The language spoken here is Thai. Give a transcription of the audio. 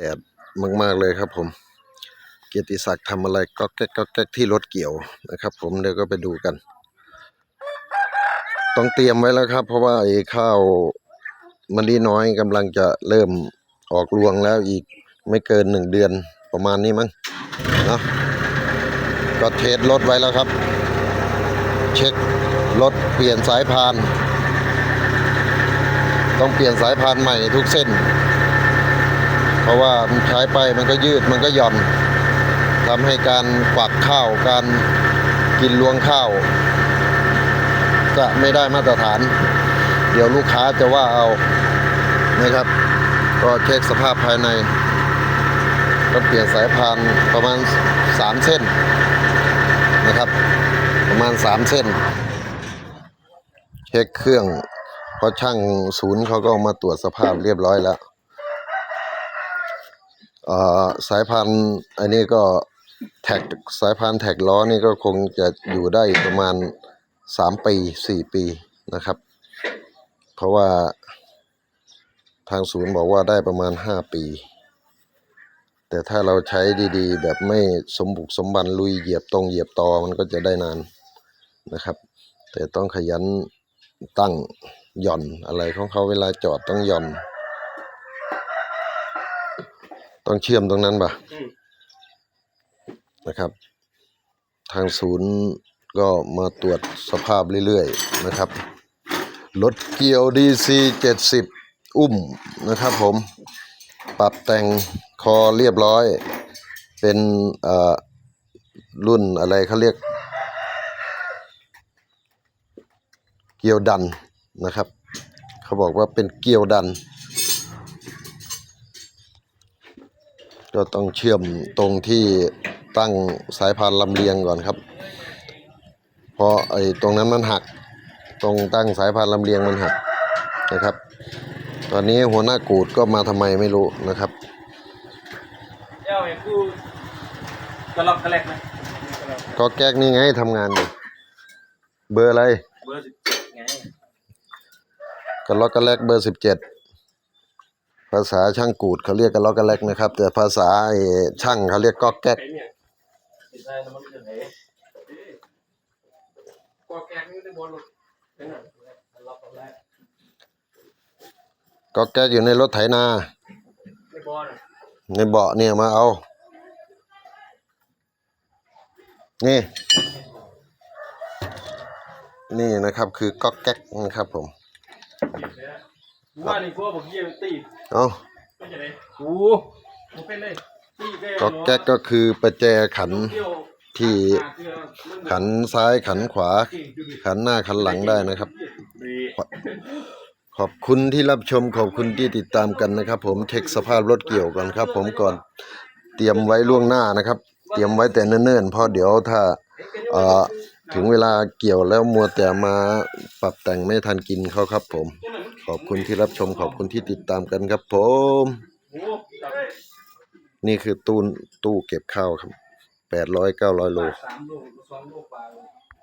แดดมาก ๆ เลยครับผม เกียรติศักดิ์ทำอะไรก็แก๊กก็แก๊กที่รถเกี่ยวนะครับ ผมเดี๋ยวก็ไปดูกัน ต้องเตรียมไว้แล้วครับ เพราะว่าไอ้ข้าวมันดีน้อยกำลังจะเริ่มออกรวงแล้วอีกไม่เกินหนึ่งเดือนประมาณนี้มั้งเนาะก็เทสรถไว้แล้วครับ เช็ครถเปลี่ยนสายพาน ต้องเปลี่ยนสายพานใหม่ทุกเส้น ราะว่ามันใช้ไปมันก็ยืดมันก็หย่อนทำให้การฝักข้าว การกินรวงข้าว จะไม่ได้มาตรฐาน เดี๋ยวลูกค้าจะว่าเอานะครับ ก็เช็คสภาพภายใน ก็เปลี่ยนสายพานประมาณ 3 เส้นนะครับ ประมาณ 3 เส้น เช็คเครื่องเพราะช่างศูนย์เขาก็มาตรวจสภาพเรียบร้อยแล้ว สายพันธุ์อันนี้ก็แท็กสายพันธุ์แท็กล้อนี่ก็คงจะอยู่ได้ประมาณสามปีสี่ปีนะครับ เพราะว่าทางศูนย์บอกว่าได้ประมาณห้าปี แต่ถ้าเราใช้ดีๆ แบบไม่สมบุกสมบันลุยเหยียบตรงเหยียบตอมันก็จะได้นานนะครับ แต่ต้องขยันตั้งหย่อนอะไรของเขาเวลาจอดต้องหย่อน ต้องเชื่อมตรงนั้นป่ะนะครับ ทางศูนย์ก็มาตรวจสภาพเรื่อยๆนะครับรถเกียว DC 70อุ้มนะครับผม ปรับแต่งคอเรียบร้อย เป็นเอ่อรุ่นอะไรเขาเรียก เกียวดันนะครับ เขาบอกว่าเป็นเกียวดัน ก็ต้องเชื่อมตรงที่ตั้งสายพานลำเลียงก่อนครับ เพราะไอ้ตรงนั้นมันหัก ตรงตั้งสายพานลำเลียงมันหักนะครับ ตอนนี้หัวหน้ากูดก็มาทำไมไม่รู้นะครับเจ้าเห็นกูกระลอกกระแลกไหมก็แก๊กนี่ไงทำงานอยู่เบอร์อะไร เบอร์สิบไงกระล็อกกระแลกเบอร์สิบเจ็ด ภาษาช่างกูดเขาเรียกกระล็อกกระแลกนะครับ แต่ภาษาช่างเขาเรียกก๊อกแก๊กไอ้เนี่ยติดได้แล้วมันจะไหนกอแกงนี่ได้บอลลูกเป็นไงกระลอกกระแลกก๊อกแก๊กอยู่ในรถไถนา ในเบาะเนี่ยมาเอา นี่ นี่นะครับคือก๊อกแก๊กนะครับผม ว่านี่กูบอกเยี่ยมตีเอาไม่ใช่เลยกูกูเป็นเลยตีแกก๊อกแก๊กก็คือประแจขันที่ขันซ้ายขันขวา ขันหน้าขันหลังได้นะครับ ขอบคุณที่รับชมขอบคุณที่ติดตามกันนะครับ ผมเช็คสภาพรถเกี่ยวก่อนครับ ผมก่อนเตรียมไว้ล่วงหน้านะครับ เตรียมไว้แต่เนิ่นๆเพราะเดี๋ยวถ้าเอ่อ ถึงเวลาเกี่ยวแล้วมัวแต่มาปรับแต่งไม่ทันกินเขาครับผม ขอบคุณที่รับชมขอบคุณที่ติดตามกันครับผม นี่คือตู้ตู้เก็บข้าวครับแปดร้อยเก้าร้อยโล